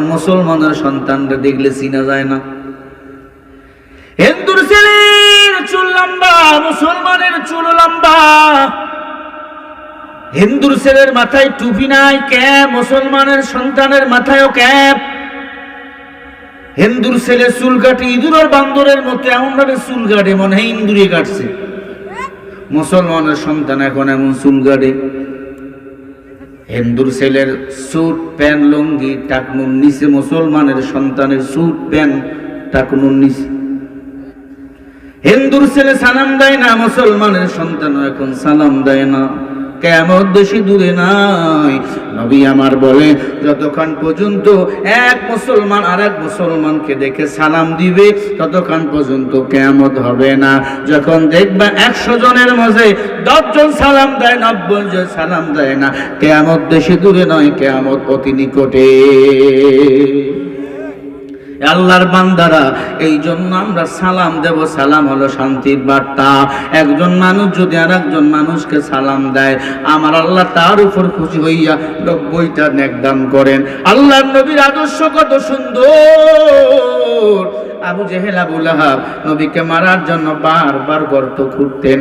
মুসলমানের সন্তানরা দেখলে চিনা যায় না। হিন্দুর ছেলের চুল লম্বা, মুসলমানের চুল লম্বা। হিন্দুর ছেলের মাথায় টুপি নাই, ক্যাপ। মুসলমানের সন্তানের মাথায়ও ক্যাপ। হিন্দুর ছেলে চুল কাটে ইঁদুর আর বান্দরের মতো, এমন ভাবে চুল কাটে মনে হয় ইন্দুরে কাটছে। মুসলমানের সন্তান এখন এমন চুল কাটে। হিন্দুর ছেলের স্যুট, প্যান্ট, লুঙ্গি, টাকনুর নিচে মুসলমানের সন্তানের স্যুট, প্যান্ট, টাকনুর নিচে। হিন্দুর ছেলে সালাম দেয় না, মুসলমানের সন্তান এখন সালাম দেয় না। কেমন বেশি দূরে নাই। নবী আমার বলে, যতক্ষণ পর্যন্ত এক মুসলমান আর এক মুসলমানকে দেখে সালাম দিবে, ততক্ষণ পর্যন্ত কেমত হবে না। যখন দেখবে একশো জনের মাঝে দশজন সালাম দেয় নব্বই জন সালাম দেয় না কেমত দেশে দূরে নয় কেমত অতি নিকটে। আল্লাহর বান্দারা এই জন্য আমরা সালাম দেব। সালাম হলো শান্তির বার্তা। একজন মানুষ যদি আর একজন মানুষকে সালাম দেয়, আমার আল্লাহ তার উপর খুশি হইয়া নব্বইটা নেকদান করেন। আল্লাহর নবীর আদর্শ কত সুন্দর! আবু জেহেল, আবু লাহাব নবীকে মারার জন্য বারবার গর্ত খুঁড়তেন।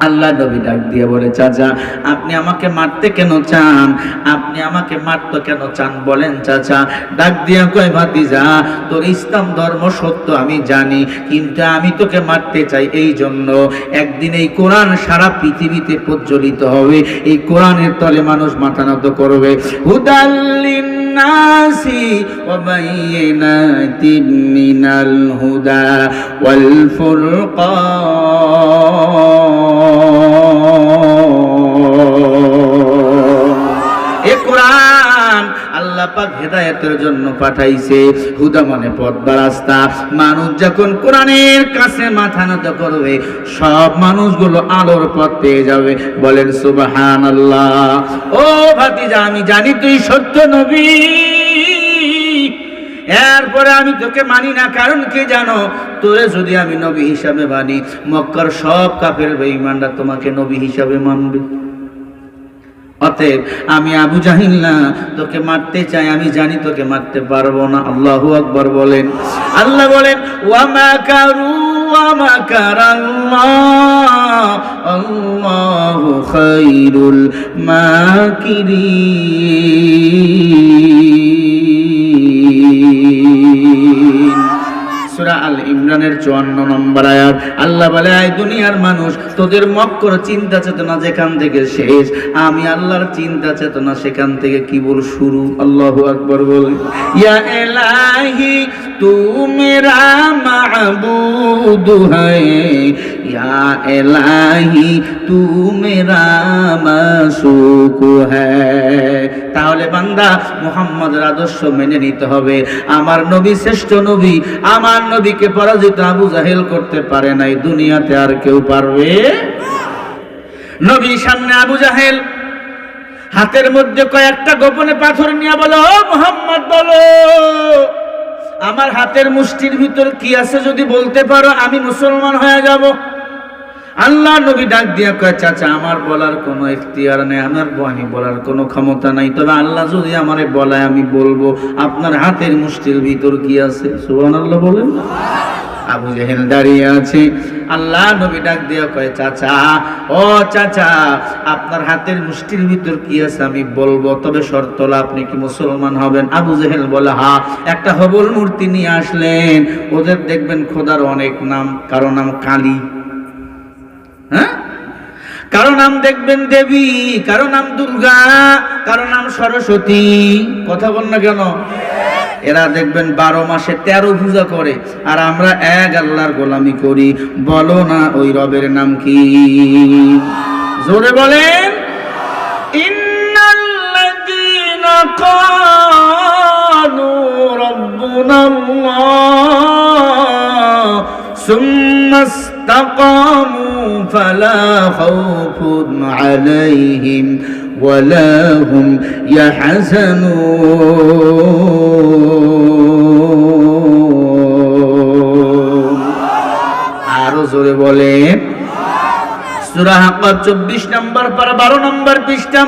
আল্লাহ নবী ডাক দিয়ে বলে, চাচা, আপনি আমাকে মারতে কেন চান? আপনি আমাকে মারতে কেন চান বলেন, চাচা? ডাক দিয়া কয়, ভাতিজা, তোর ইসলাম ধর্ম সত্য, আমি জানি, কিন্তু আমি তোকে মারতে চাই এই জন্য। একদিন এই কোরআন সারা পৃথিবীতে প্রজ্বলিত হবে, এই কোরআনের তলে মানুষ মাথা নত করবে। হুদাল্লিন الناس وبينات من الهدى والفرقان. আল্লাহ পাক হেদায়েতের জন্য পাঠাইছে। হুদা মানে পথ বা রাস্তা। মানুষ যখন কোরআনের কাছে মাথা নত করবে, সব মানুষগুলো আলোর পথ পেয়ে যাবে। বলেন, সুবহানাল্লাহ। ও ভাতিজা, আমি জানি তুই সত্য নবী। এরপরে আমি তোকে মানি না, কারণ কি জানো? তোরে যদি আমি নবী হিসাবে মানি, মক্কার সব কাফের বেঈমানরা তোমাকে নবী হিসাবে মানবে। অতএব আমি আবু জাহিল না, তোকে মারতে চাই, আমি জানি তোকে মারতে পারব না। আল্লাহু আকবার বলেন। আল্লাহ বলেন ওয়ামা কারু ওয়ামা কারাল্লাহ, আল্লাহু খাইরুল সূরা আল ইমরানের 54 নম্বর আয়াত, আল্লাহ বলে, আয় দুনিয়ার মানুষ, তোদের মক্কর চিন্তা চেতনা যেখান থেকে শেষ। আমি আল্লাহর চিন্তা চেতনা সেখান থেকে কি শুরু। আল্লাহু আকবার বলে, ইয়া ইলাহি তু মেরা মাবুদ হ্যায় ইয়া ইলাহি তু মেরা মাসুক হ্যায় তাহলে বান্দা মুহাম্মদের আদর্শ মেনে নিতে হবে। আমার নবী শ্রেষ্ঠ নবী, আমার নবীকে পরাজিত আবু জাহেল করতে পারে নাই, দুনিয়াতে আর কেউ পারবে? নবী সামনে আবু জাহেল, হাতের মধ্যে কয়েকটা গোপনে পাথর নিয়ে বলো মোহাম্মদ, বলো। আমার হাতের মুষ্টির ভিতর কি আছে যদি বলতে পারো, আমি মুসলমান হয়ে যাব। আল্লাহ নবী ডাক দিয়া কয়, চাচা, আমার বলার কোনো এখতিয়ার নেই, আমার আমি বলার কোনো ক্ষমতা নাই। তবে আল্লাহ যদি আমারে বলায়, আমি বলব, আপনার হাতের মুষ্টির ভিতর কি আছে? সুবহানাল্লাহ বলেন। আবু জেহেল দাঁড়িয়ে আছে। আল্লাহ নবী ডাক দিয়া কয়, চাচা, ও চাচা, আপনার হাতের মুষ্টির ভিতর কি আছে আমি বলব, তবে শর্ত আপনি কি মুসলমান হবেন? আবু জেহেল বলে, হা, একটা হবল মূর্তি নিয়ে আসলেন। ওদের দেখবেন খোদার অনেক নাম, কারও নাম কালী। হ্যাঁ কারো নাম দেখবেন দেবী কারো নাম দুর্গা কারো নাম সরস্বতী কথা বল না কেন এরা দেখবেন বারো মাসে তেরো পূজা করে আর আমরা এক আল্লাহর গোলামি করি বলো না ওই রবের নাম কি জোরে বলেন ইন্নাল্লাযীনা ক্বালু রাব্বুনা আল্লাহ সুম্মা استقاموا فلا خوف عليهم ولا هم يحزنون আরো জোরে বলেন সূরা হাক্কা 24 নম্বর পারা 12 নম্বর পৃষ্ঠা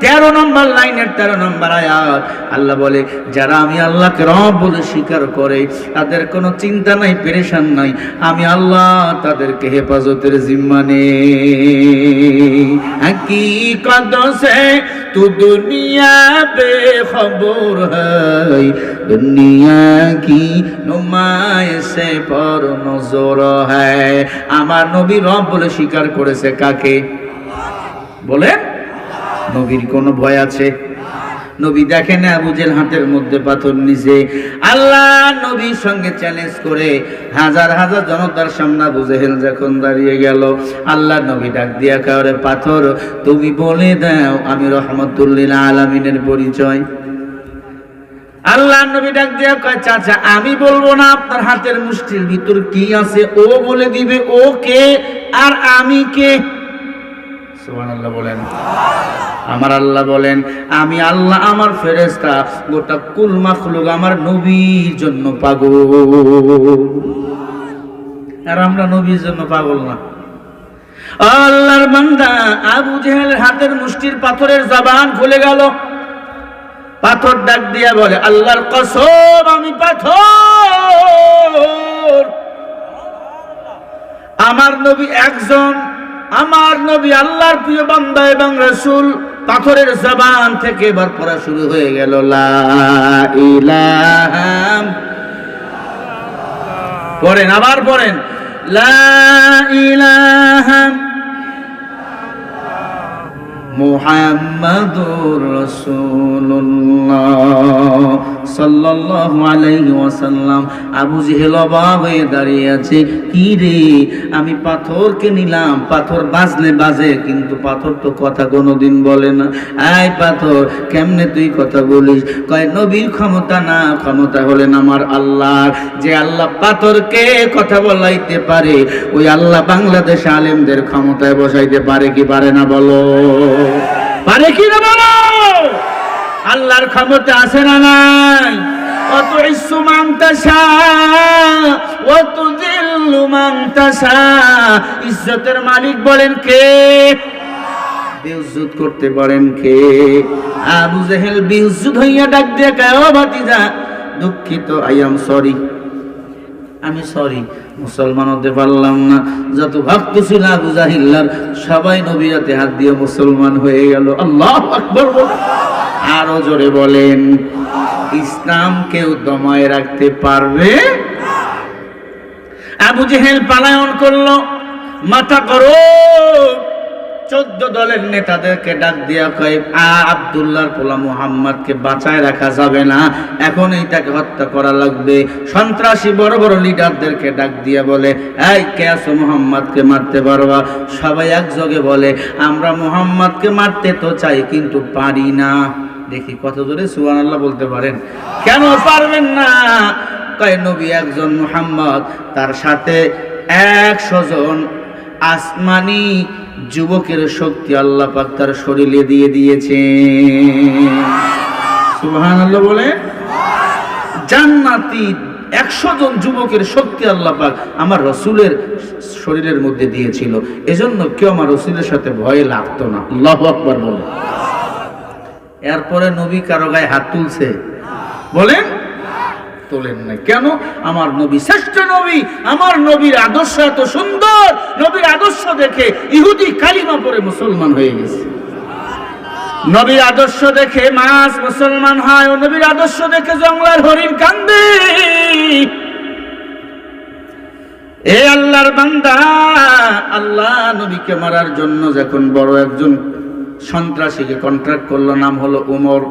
তেরো নম্বর লাইনের তেরো নম্বর আয়াত। আল্লাহ বলে, যারা আমি আল্লাহকে রব বলে স্বীকার করে, তাদের কোনো চিন্তা নাই, পেরেশান নাই। আমি আল্লাহ তাদেরকে হেফাজতের জিম্মানে কি কত সে তু দুনিয়া বে খবর হই। দুনিয়া কি নুমায় সে পর নজর হয় আমার নবী রব বলে স্বীকার করেছে কাকে? বলেন। নবীর কোনো ভয় আছে? নবী দেখেন আবু জেল হাতের মধ্যে পাথর নিছে আল্লাহ নবীর সঙ্গে চ্যালেঞ্জ করে হাজার হাজার জনতার সামনে আবু জেহেল যখন দাঁড়িয়ে গেল, আল্লাহ নবী ডাক দিয়া কাউরে, পাথর, তুমি বলে দাও আমি রহমতুল্লিল আলামিনের পরিচয়। আল্লাহ নবী ডাক দিয়া কয়, চাচা, আমি বলব না আপনার হাতের মুষ্টির ভিতর কি আছে? ও বলে দিবে, ও কে? আর আমি কে? বলেন। আমার আল্লাহ বলেন, আমি আল্লাহ আমার ফেরেস্তা গোটা কুল মাখলুক আমার নবীর জন্য পাগল। আর আমরা নবীর জন্য পাগল না। আল্লাহর বান্দা আবু জেহেলের হাতের মুষ্টির পাথরের জবান খুলে গেল। পাথর ডাক দিয়া বলে, আল্লাহর কসম, আমি পাথর। আমার নবী একজন আমার নবী আল্লাহর প্রিয় বান্দা এবং রসুল পাথরের জবান থেকে এবার পড়া শুরু হয়ে গেল, লা ইলাহা পড়েন, আবার পড়েন, লা ইলাহা মুহাম্মাদুর রাসূলুল্লাহ। সাল্লাল্লাহু আলাইহি ওয়াসাল্লাম। আবু জেহেল অবাক হয়ে দাঁড়িয়ে আছে, কি রে? আমি পাথরকে নিলাম, পাথর বাজলে বাজে, কিন্তু পাথর তো কথা কোনোদিন বলে না। আয় পাথর, কেমনে তুই কথা বলিস? কয়, নবীর ক্ষমতা না, ক্ষমতা হলেন আমার আল্লাহর যে আল্লাহ পাথরকে কথা বলাইতে পারে, ওই আল্লাহ বাংলাদেশ আলেমদের ক্ষমতায় বসাইতে পারে কি পারে না বলো? পারে কি না বলো? আল্লাহর ক্ষমতা আছে না নাই? অত ইসু মাংতাসা অত দিল্লু মাংতাসা ইজ্জতের মালিক বলেন কে? বেউজ্জুত করতে পারেন কে? আবু জেহেল বেউজ্জুত হইয়া ডাক দিয়ে কয় ভাতিজা, দুঃখিত, আই এম সরি। আমি সরি, মুসলমান হতে পারলাম না। যত ভক্ত ছিল আবু জাহিল্লার, সবাই নবীরাতে হাত দিয়ে মুসলমান হয়ে গেল। আল্লাহ আকবর বলে। আরও জোরে বলেন, ইসলাম কেউ দমায় রাখতে পারবে? আবু জেহেল পালায়ন করল, মাথা করো চোদ্দ দলের নেতাদেরকে ডাক দিয়া কয় আবদুল্লাহর পোলা মুহাম্মদকে বাঁচায় রাখা যাবে না এখনই তাকে হত্যা করা লাগবে। সন্ত্রাসী বড় বড় লিডারদেরকে ডাক দিয়া বলে, এই, কে আছো মুহাম্মদকে মারতে পারবা? সবাই একযোগে বলে, আমরা মুহাম্মদকে মারতে তো চাই, কিন্তু পারি না। দেখি কত জোরে সুবান আল্লাহ বলতে পারেন। কেন পারবেন না? কয়, নবী একজন মুহাম্মদ, তার সাথে একশো জন আসমানি যুবকের শক্তি আল্লাহ পাক তার শরীরে দিয়ে দিয়েছে সুহান আল্লাহ বলে? জান্নাতি একশো জন যুবকের শক্তি আল্লাহ পাক আমার রসুলের শরীরের মধ্যে দিয়েছিল। এজন্য কেউ আমার রসুলের সাথে ভয়ে লাগতো না। আল্লাহ আকবার বলে। এরপরে নবী কারও গায়ে হাত তুলছে। বলেন? তোলেন না কেন? আমার নবী শ্রেষ্ঠ নবী, আমার নবীর আদর্শ এত সুন্দর, নবীর আদর্শ দেখে ইহুদি কালিমা পরে মুসলমান হয়ে গেছে। নবীর আদর্শ দেখে মাছ মুসলমান হয়, ও নবীর আদর্শ দেখে জঙ্গলার হরিণ কান্দে। এ আল্লাহর বান্দা, আল্লাহ নবীকে মারার জন্য যখন বড় একজন সন্ত্রাসীকে কন্ট্রাক্ট করল, নাম হলো উমর।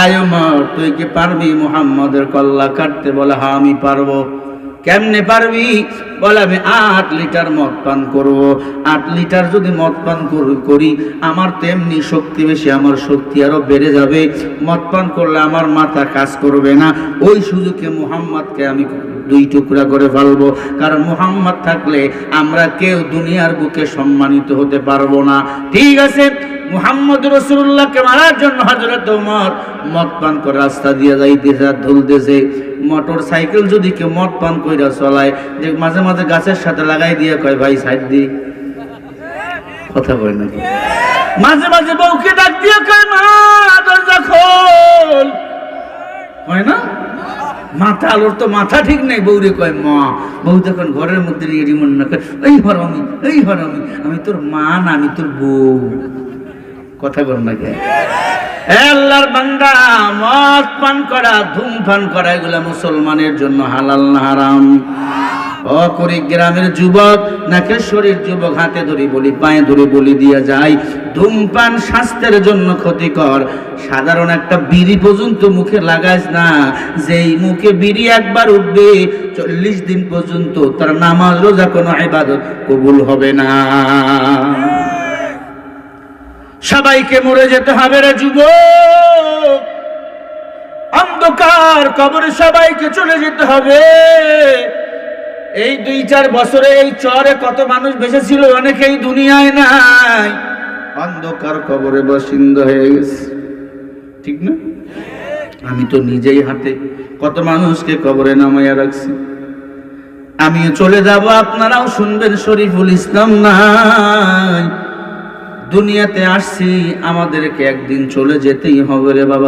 আয় উমর, তুই কি পারবি মুহাম্মদের কল্লা কাটতে? বলে হ্যাঁ আমি পারব। কেমনে পারবি? বলে, আমি আট লিটার মদ পান করব। আট লিটার যদি মদ পান করি আমার তেমনি শক্তি বেশি, আমার শক্তি আরও বেড়ে যাবে। মদ পান করলে আমার মাথা কাজ করবে না। ওই সুযোগে মুহাম্মদকে আমি দুই টুকরা করে ফেলব। কারণ মোহাম্মদ থাকলে আমরা কেউ দুনিয়ার বুকে সম্মানিত হতে পারব না। ঠিক আছে? মুহাম্মদ রসুল্লাহকে মারার জন্য হজরত উমর মদ পান করে রাস্তা দিয়ে যাইতেছে আর ধুলতেছে। মোটর সাইকেল যদি কেউ মদ পান কইরা চলায়, যে মাঝে মাঝে গাছের সাথে লাগাই দিয়ে কয়, ভাই, সাইড দি। কথা কয় নাকি মাঝে মাঝে বউকে ডাক দিয়ে কয়, মা, দরজা খোল। হয় না? মাথা আলোর তো মাথা ঠিক নেই বৌরে কয়, মা, বউ তখন ঘরের মধ্যে নিয়ে রিমন না কয় এই হর আমি, এই হর আমি আমি তোর মা না, আমি তোর বউ। কথা বল না কে? আল্লাহর বান্দা, মদ পান করা, ধূমপান করা, এগুলা মুসলমানের জন্য হালাল না হারাম। অকরি গ্রামের যুবক নাকেশ্বরীর যুবক, হাতে ধরে বলি, পায়ে ধরে বলি দিয়ে যায়। ধূমপান স্বাস্থ্যের জন্য ক্ষতিকর। সাধারণ একটা বিড়ি পর্যন্ত মুখে লাগাইস না। যেই মুখে বিড়ি একবার উঠবে, চল্লিশ দিন পর্যন্ত তার নামাজ, রোজা, কোনো ইবাদত কবুল হবে না। সবাইকে মরে যেতে হবে রে যুবক। অন্ধকার কবরে সবাইকে চলে যেতে হবে। এই দুই চার বছরে এই চরে কত মানুষ বেঁচে ছিল অনেকেই দুনিয়ায় নাই। অন্ধকার কবরে বাসিন্দা হয়ে গেছে। ঠিক না? আমি তো নিজেই হাতে কত মানুষকে কবরে নামাইয়া রাখছি। আমিও চলে যাব, আপনারাও শুনবেন শরীফুল ইসলাম নাই। দুনিয়াতে আসছি, আমাদেরকে একদিন চলে যেতেই হবে রে বাবা।